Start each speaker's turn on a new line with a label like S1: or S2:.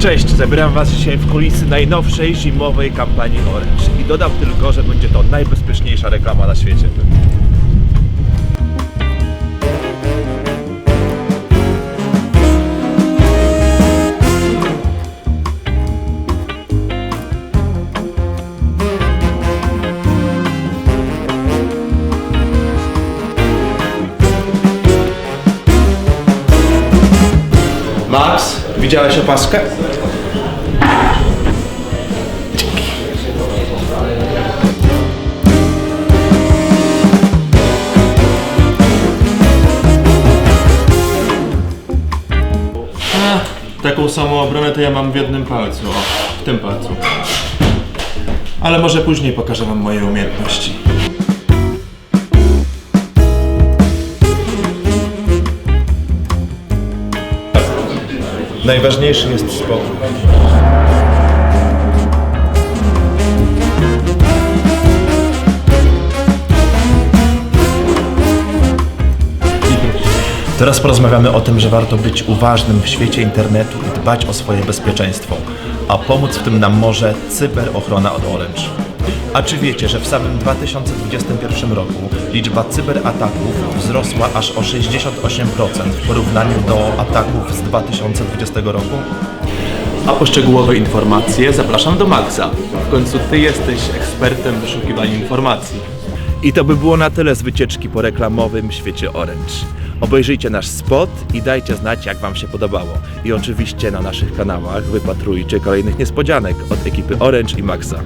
S1: Cześć, zabieram Was dzisiaj w kulisy najnowszej zimowej kampanii Orange. I dodam tylko, że będzie to najbezpieczniejsza reklama na świecie. Max, widziałeś opaskę?
S2: Taką samą obronę to ja mam w jednym palcu, o, w tym palcu. Ale może później pokażę wam moje umiejętności.
S1: Najważniejszy jest spokój. Teraz porozmawiamy o tym, że warto być uważnym w świecie internetu i dbać o swoje bezpieczeństwo. A pomóc w tym nam może cyberochrona od Orange. A czy wiecie, że w samym 2021 roku liczba cyberataków wzrosła aż o 68% w porównaniu do ataków z 2020 roku?
S3: A po szczegółowe informacje zapraszam do Maxa. W końcu ty jesteś ekspertem w wyszukiwaniu informacji.
S1: I to by było na tyle z wycieczki po reklamowym świecie Orange. Obejrzyjcie nasz spot i dajcie znać, jak Wam się podobało. I oczywiście na naszych kanałach wypatrujcie kolejnych niespodzianek od ekipy Orange i Maxa.